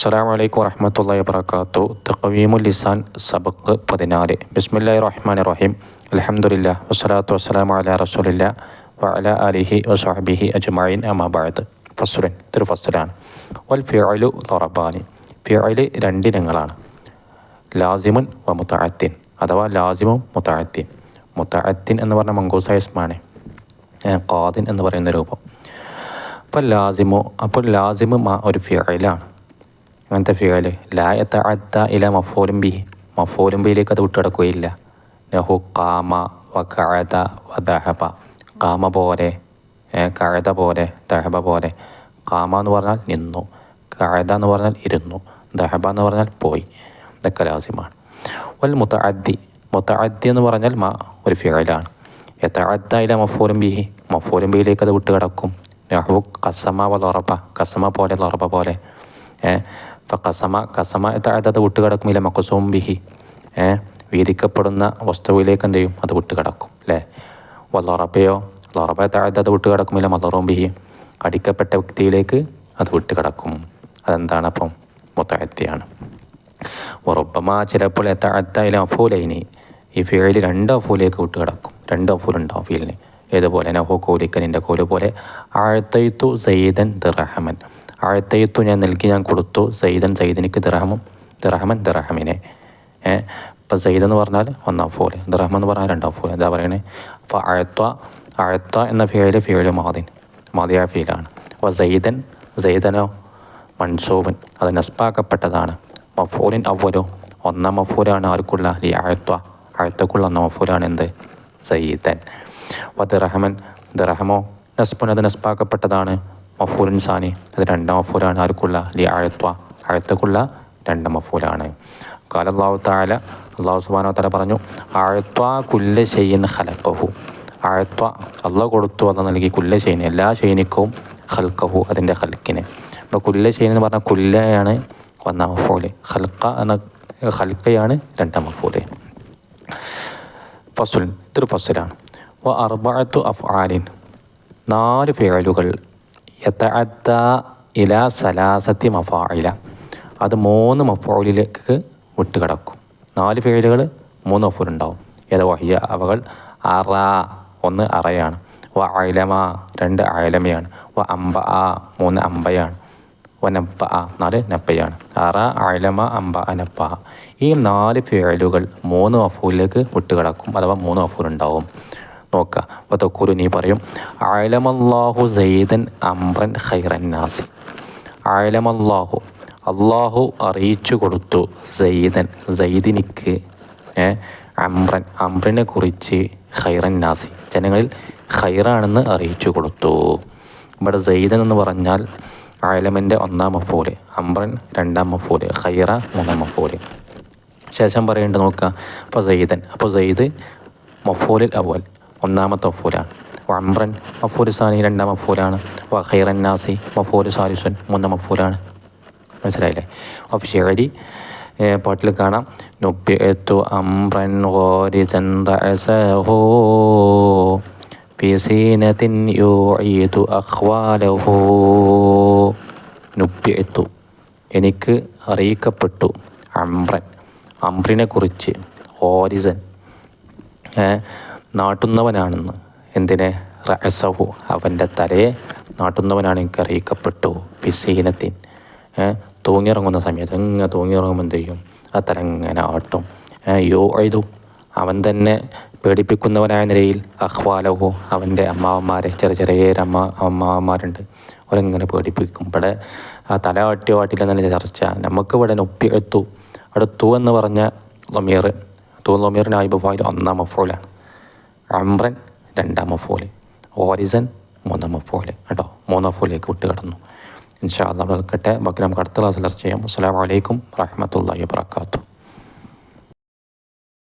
അസ്സാം വലൈക്കും വറഹമത്തല്ലാ വാത്തു തക്കവീമുൽ ലിസാൻ സബക്ക് പതിനാല്. ബിസ്മില്ലാ റഹ്മാൻ റഹീം അലഹമുല്ല വസ്സലാത്തു വസ്സലാം അല റസൂലില്ല വഅല അലിഹി വസാഹബിഹി അജ്മായിൻ അമാബാദ് ഫസുലൻ ഇതൊരു ഫസ്സലാണ്. വൽ ഫിഅലു ലൊറബാനി ഫിഅൽ രണ്ടിനങ്ങളാണ്. ലാസിമുൻ വ മുത്തഅത്തിൻ അഥവാ ലാസിമും മുത്തഅത്തിൻ മുത്തഅത്തിൻ എന്ന് പറഞ്ഞ മങ്കൂസായ ഇസ്മാണ്. ഖാദിൻ എന്ന് പറയുന്ന രൂപം. അപ്പോൾ ലാസിമോ അപ്പോൾ ലാസിമ് ഒരു ഫിഅലാണ്. അങ്ങനത്തെ ഫിയൽ ലായത്ത അത്ത ഇല മഫോലും ബി മഫോലും ബിയിലേക്ക് അത് വിട്ടുകിടക്കുകയില്ല. നഹു കാമ വ വദഹബ വ ദഹബ. കാമ പോലെ കഴത പോലെ ദഹബ പോലെ. കാമ എന്ന് പറഞ്ഞാൽ നിന്നു. കഴത എന്ന് പറഞ്ഞാൽ ഇരുന്നു. ദഹബ എന്ന് പറഞ്ഞാൽ പോയി. ഇതൊക്കെ ലാസിമാണ്. വൽ മുത്തഅദ്ദി മുത്തഅദ്ദി എന്ന് പറഞ്ഞാൽ മാ ഒരു ഫിയലാണ് യത്തഅദ്ദ ഇല മഫൂലും ബിഹി. മഫൂലും ബിയിലേക്ക് അത് വിട്ടുകിടക്കും. നെഹു കസമ വ ലൊറബ കസമ പോലെ ലൊറബ പോലെ. ഏഹ് ഇപ്പം കസമ കസമ അത് വിട്ടുകിടക്കുമില്ല മക്കസോം ബിഹി. ഏ വീതിക്കപ്പെടുന്ന വസ്തുവിലേക്ക് എന്ത് ചെയ്യും? അത് വിട്ടുകിടക്കും അല്ലേ വല്ലറപ്പയോ ലറപ്പ അത് വിട്ടുകിടക്കുമില്ല മലറോം ബിഹി. കടിക്കപ്പെട്ട വ്യക്തിയിലേക്ക് അത് വിട്ടുകിടക്കും. അതെന്താണ് അപ്പം? മുത്തഴത്തിയാണ് ഉറപ്പമാ ചിലപ്പോൾ എത്താഴത്തയിലെ അഫൂലൈനി ഈ ഫീലിൽ രണ്ട് അഫൂലേക്ക് വിട്ടുകിടക്കും. രണ്ട് അഫൂലുണ്ടാവും ഫീലിന്. ഏതുപോലെ? നഹോ കോലിക്കനിന്റെ കോൽ പോലെ. ആഴ്ത്തയ്ത്തു സയ്യിദൻ ദിറഹമൻ ആഴത്തയ്യത്തു ഞാൻ നൽകി ഞാൻ കൊടുത്തു. സയ്യിദൻ സയ്യിദിനിക്ക് ദിറഹമും ദിറഹമൻ ദിറഹമിനെ ഇപ്പം സയ്യിദ് എന്ന് പറഞ്ഞാൽ ഒന്നാം ഫോൽ. ദിറഹം എന്ന് പറഞ്ഞാൽ രണ്ടാം ഫോൽ. എന്താ പറയണേ. അപ്പോൾ അഴത്വ അഴത്വ എന്ന ഫീൽ ഫീൽ മാതിൻ. മാതിയായ ഫീലാണ്. അപ്പോൾ സയ്യിദൻ സയ്യിദനോ മൻസൂബൻ അത് നസ്പാക്കപ്പെട്ടതാണ് മഫൂലിൻ അവലോ ഒന്നാം മഫൂലാണ് ആർക്കുള്ള ഈ അഴത്വ അഴത്തക്കുള്ള ഒന്നാം മഫൂലാണ് എന്ത്? സയ്യിദൻ. അപ്പോൾ ദിറഹമൻ ദിറഹമോ നസ്പുൻ അത് നസ്പാക്കപ്പെട്ടതാണ് മഫൂലിൻ സാനി. അത് രണ്ടാം മഫൂലാണ്. ആർക്കുള്ള? ലി അഴുത്വ അഴുത്തക്കുള്ള രണ്ടാം മഫൂലാണ്. കാല അള്ളാഹു താല അള്ളാഹു സുബാനോ താല പറഞ്ഞു അഴുത്വ കുല്ല ഷെയ്യൻ ഹലക്കഹു അഴുത്വ അള്ളാഹ് കൊടുത്തു അത് നൽകി കുല്ല ഷെയ്ന് എല്ലാ ഷെയ്നിക്കും ഹൽക്കഹു അതിന്റെ ഹൽക്കിന് അപ്പോൾ കുല്ല ഷെയ്ൻ എന്ന് പറഞ്ഞാൽ കുല്ലയാണ് ഒന്നാം മഫൂൽ. ഹൽക്ക എന്ന ഹൽക്കയാണ് രണ്ടാം മഫൂൽ. ഫസുൽ ഇതൊരു ഫസുലാണ്. അറുപത്തു അഫ് ആലിൻ നാല് ഫേലുകൾ യത്തഅത്ത ഇല സലാസത്തി മഫായില അത് മൂന്ന് മഫോലിലേക്ക് വിട്ടുകിടക്കും. നാല് ഫേലുകൾ മൂന്ന് മഫൂലുണ്ടാവും. ഏത് വഹിയ? അവകൾ അറ ഒന്ന് അറയാണ്. വ അയലമ രണ്ട് അയലമയാണ്. വ അമ്പ ആ മൂന്ന് അമ്പയാണ് വ നപ്പ ആ നാല് നപ്പയാണ് അറ അയലമ അമ്പ അനപ്പ ഈ നാല് ഫേലുകൾ മൂന്ന് മഫൂലിലേക്ക് വിട്ടുകിടക്കും. അഥവാ മൂന്ന് മഫൂലുണ്ടാവും. നോക്കുക അപ്പോൾ നീ പറയും ആലമല്ലാഹു സയ്യിദൻ അമ്രൻ ഹൈറന്നാസി നാസി. ആലമല്ലാഹു അള്ളാഹു അറിയിച്ചു കൊടുത്തു സയ്യിദൻ സയ്യിദിനിക്ക് അമ്രൻ അമ്രനെ കുറിച്ച് ഹൈറന്നാസി ജനങ്ങളിൽ ഖൈറാണെന്ന് അറിയിച്ചു കൊടുത്തു. ഇവിടെ സയ്യിദൻ എന്ന് പറഞ്ഞാൽ ആലമന്റെ ഒന്നാം മഫൂൽ അമ്രൻ രണ്ടാം മഫൂൽ ഖൈറ മൂന്നാം മഫൂൽ. ശേഷം പറയേണ്ടത് നോക്കുക അപ്പോൾ സയ്യിദൻ അപ്പോൾ സയ്യിദ് മഫൂലിൽ അവൽ ഒന്നാമത്തെ ഒഫൂലാണ് വമ്രൻ മഫൂര് സാനി രണ്ടാം മഫൂലാണ്. വഖൈറൻ നാസി മഫൂര് സാലിസുൻ മൂന്നാം മഫൂലാണ്. മനസ്സിലായില്ലേ? ഒഫിഷ്യലി പാട്ടിൽ കാണാം. നൊബ്യത്തു അംറൻ ഗോരിസൻ റഅസഹു ഫി സീനത്തിൻ അഖ്വാലഹു. നുബ്യത്തു എനിക്ക് അറിയിക്കപ്പെട്ടു അംറൻ. അംറിനെ കുറിച്ച് ഹോരിസൻ നാട്ടുന്നവനാണെന്ന്. എന്തിനെ? റസഹു അവന്റെ തലയെ നാട്ടുന്നവനാണ് എനിക്ക് അറിയിക്കപ്പെട്ടു ഫിസീനത്തിൻ. തൂങ്ങിയിറങ്ങുന്ന സമയത്ത് ഇങ്ങനെ തൂങ്ങിയിറങ്ങുമ്പോൾ എന്ത് ചെയ്യും? ആ തല ഇങ്ങനെ ആട്ടും. യോ എഴുതു അവൻ തന്നെ പേടിപ്പിക്കുന്നവനായ നിലയിൽ അഹ്വാലഹു അവന്റെ അമ്മാവന്മാരെ ചെറിയ ചെറിയ അമ്മ അമ്മാവന്മാരുണ്ട്. അവരെങ്ങനെ പേടിപ്പിക്കും ഇവിടെ ആ തല ആട്ടിയോ ആട്ടില്ല എന്നുള്ള ചർച്ച നമുക്ക് ഇവിടെ നൊപ്പി എത്തു അവിടെ തൂ എന്ന് പറഞ്ഞ ലൊമീർ തൂ ലൊമീറിന് ആയിബ് ഒന്നാം മഫോലാണ്. അംറൻ രണ്ടാം ഫോലെ. ഓരിസൻ മൂന്നാം ഫോലെ. കേട്ടോ മൂന്നാം ഫോലേക്ക് വിട്ട് കിടന്നു. ഇൻഷാ അള്ളാഹ് നിൽക്കട്ടെ. ബാക്കി നമുക്ക് അടുത്ത ചെയ്യാം. അസ്സാം വലൈക്കും വാഹമത്തല്ലാ വാത്തു